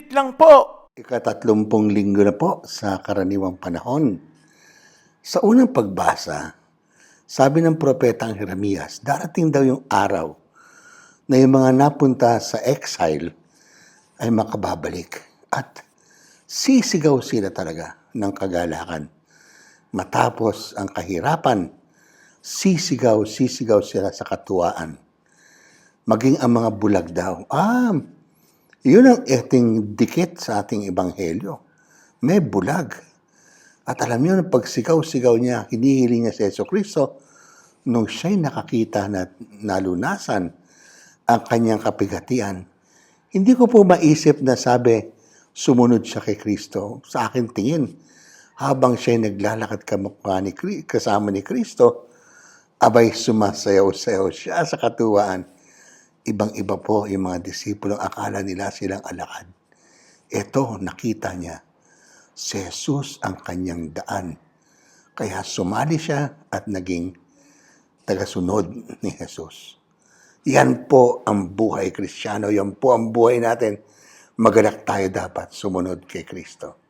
Saglit lang po. Ikatatlumpong linggo na po sa karaniwang panahon. Sa unang pagbasa, sabi ng propetang Jeremias, darating daw yung araw na yung mga napunta sa exile ay makababalik at sisigaw sila talaga ng kagalakan. Matapos ang kahirapan, sisigaw, sisigaw sila sa katuwaan. Maging ang mga bulag daw. Ah, yun ang ating dikit sa ating ebanghelyo. May bulag. At alam niyo, pag sigaw-sigaw niya, hinihiling niya si Yeso Kristo, nung siya'y nakakita na nalunasan ang kanyang kapigatian, hindi ko po maisip na sabi, sumunod siya kay Kristo. Sa akin tingin, habang siya'y naglalakad kamukha ni, kasama ni Kristo, abay sumasayaw-sayaw siya sa katuwaan. Ibang-iba po yung mga disipulo, akala nila silang alakad. Ito, nakita niya, si Jesus ang kanyang daan. Kaya sumali siya at naging tagasunod ni Jesus. Yan po ang buhay kristyano, yan po ang buhay natin. Magalak tayo dapat sumunod kay Kristo.